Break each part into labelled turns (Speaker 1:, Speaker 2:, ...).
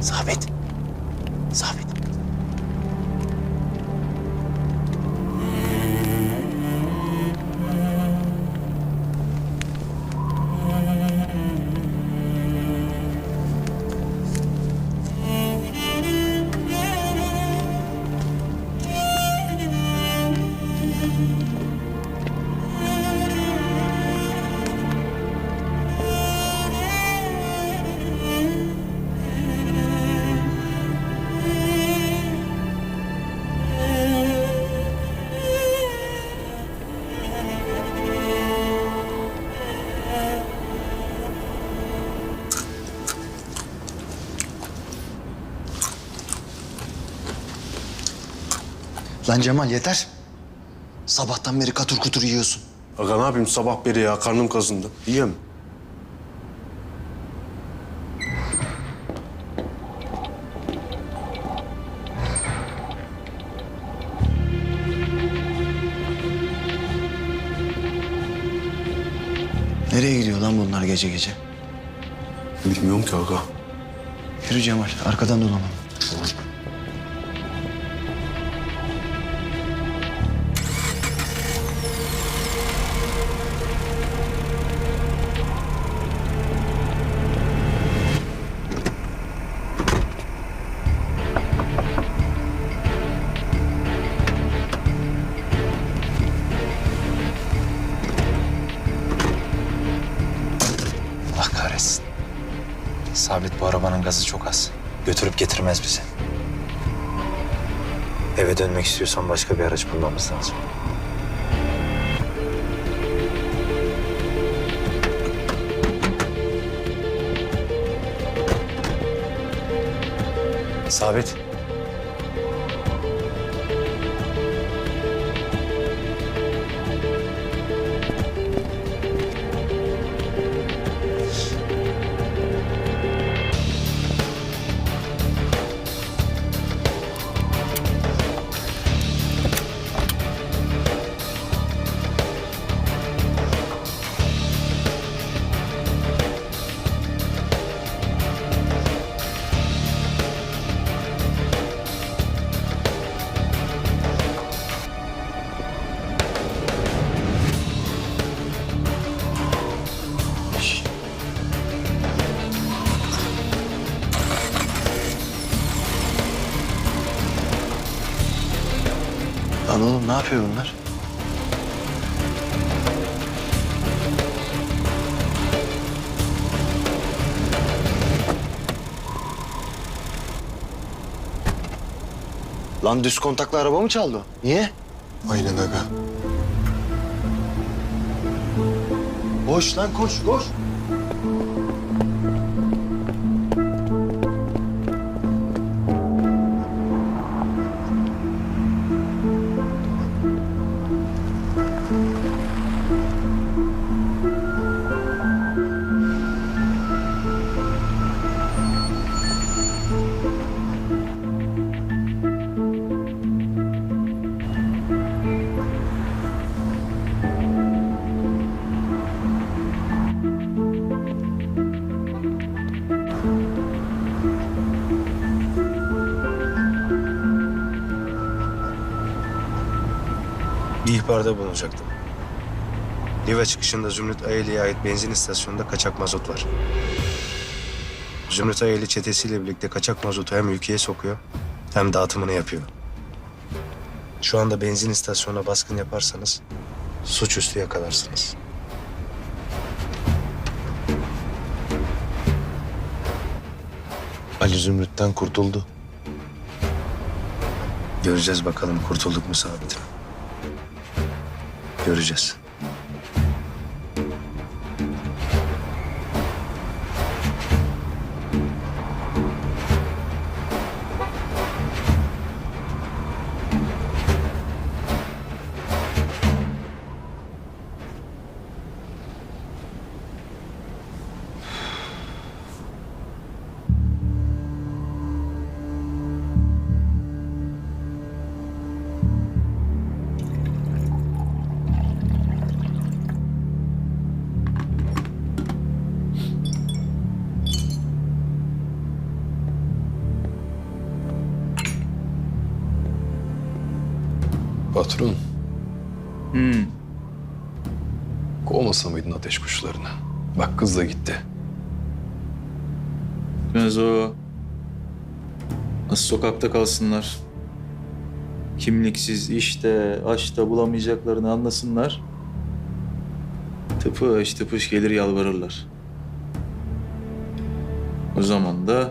Speaker 1: Sabit.
Speaker 2: Lan Cemal yeter. Sabahtan beri katır kutur yiyorsun.
Speaker 3: Aga ne yapayım sabah beri ya karnım kazındı. Yiyeyim.
Speaker 2: Nereye gidiyor lan bunlar gece gece?
Speaker 3: Bilmiyorum ki aga.
Speaker 2: Yürü Cemal arkadan dolanalım.
Speaker 1: Allah Sabit bu arabanın gazı çok az. Götürüp getirmez bizi. Eve dönmek istiyorsan başka bir araç bulmamız lazım. Sabit.
Speaker 2: Ne yapıyor bunlar? Lan düz kontaklı araba mı çaldı? o? Niye?
Speaker 3: Aynen aga.
Speaker 2: Koş lan koş koş.
Speaker 4: İhbarda bulunacaktım. Liva çıkışında Zümrüt Ayeli'ye ait benzin istasyonunda kaçak mazot var. Zümrüt Ayeli çetesiyle birlikte kaçak mazotu hem ülkeye sokuyor hem dağıtımını yapıyor. Şu anda benzin istasyonuna baskın yaparsanız suçüstü yakalarsınız.
Speaker 3: Ali Zümrüt'ten kurtuldu.
Speaker 4: Göreceğiz bakalım kurtulduk mu sabit. Göreceğiz.
Speaker 5: Patron,
Speaker 6: Hmm.
Speaker 5: kovmasa mıydın ateş kuşlarını? Bak kız da gitti.
Speaker 6: Gitmez o. Nasıl sokakta kalsınlar. Kimliksiz işte, açta bulamayacaklarını anlasınlar. Tıpış tıpış gelir yalvarırlar. O zaman da...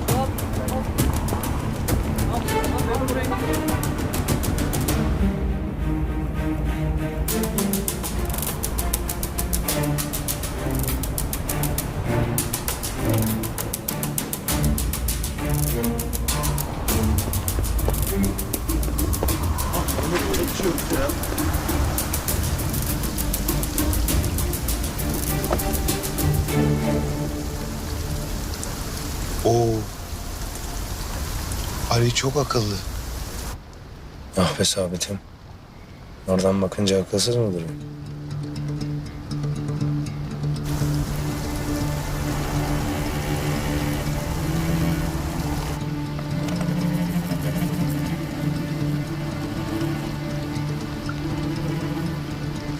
Speaker 4: Ali çok akıllı. Ah be Sabit'im. Oradan bakınca akılsız mı duruyor?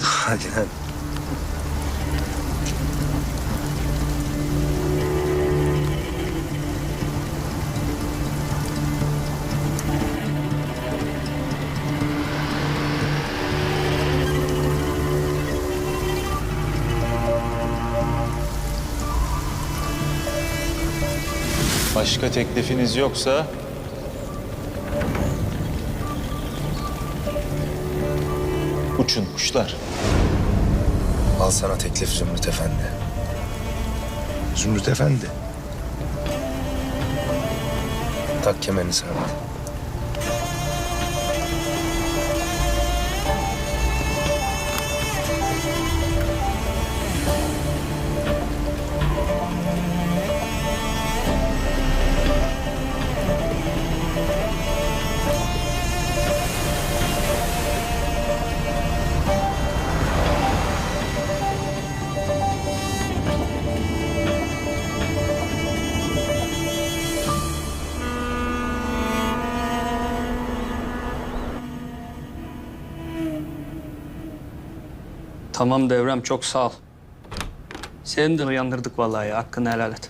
Speaker 4: Hadi lan.
Speaker 6: Başka teklifiniz yoksa... Uçun kuşlar.
Speaker 4: Al sana teklif Zümrüt Efendi. Zümrüt Efendi. Tak kemerini Sabit.
Speaker 7: Tamam Devrem çok sağ ol. Seni de uyandırdık vallahi ya. Hakkını helal et.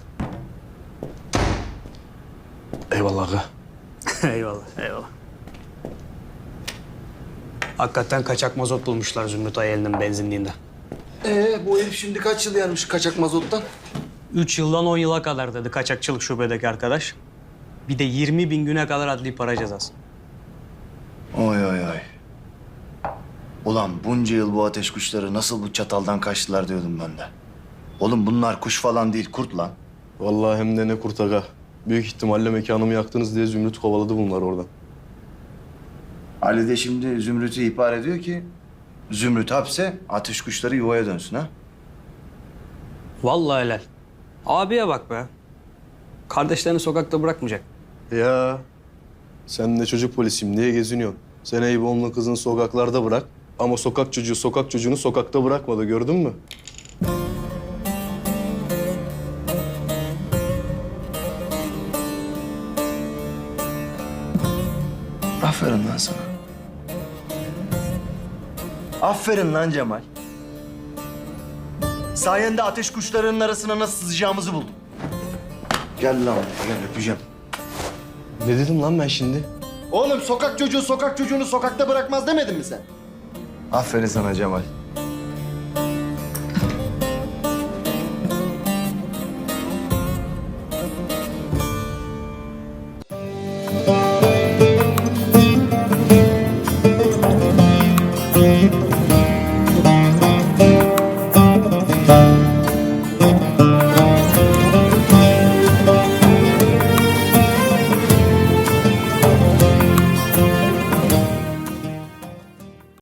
Speaker 3: Eyvallah aga.
Speaker 7: eyvallah, eyvallah. Hakikaten kaçak mazot bulmuşlar Zümrüt Ayeli'nin benzinliğinde.
Speaker 2: Ee bu herif şimdi kaç yıl yanmış kaçak mazottan?
Speaker 7: Üç yıldan on yıla kadar dedi kaçakçılık şubedeki arkadaş. Bir de 20 bin güne kadar adli para cezası.
Speaker 2: Oy. Ulan bunca yıl bu ateş kuşları nasıl bu çataldan kaçtılar diyordum ben de. Oğlum bunlar kuş falan değil kurt lan.
Speaker 3: Vallahi hem de ne kurt aga. Büyük ihtimalle mekanımı yaktınız diye Zümrüt kovaladı bunlar oradan.
Speaker 2: Ali de şimdi Zümrüt'ü ihbar ediyor ki... Zümrüt hapse, ateş kuşları yuvaya dönsün ha.
Speaker 7: Vallahi helal. Abiye bak be. Kardeşlerini sokakta bırakmayacak.
Speaker 3: Ya sen de çocuk polisiyim diye geziniyorsun. Sen Eyüboğlu'nun kızını sokaklarda bırak. Ama sokak çocuğu sokak çocuğunu sokakta bırakmadı gördün mü?
Speaker 2: Aferin lan sana. Aferin lan Cemal. Sayende ateş kuşlarının arasına nasıl sızacağımızı buldum. Gel lan buraya, gel öpeceğim.
Speaker 3: Ne dedim lan ben şimdi?
Speaker 2: Oğlum sokak çocuğu sokak çocuğunu sokakta bırakmaz demedin mi sen? Aferin sana Cemal.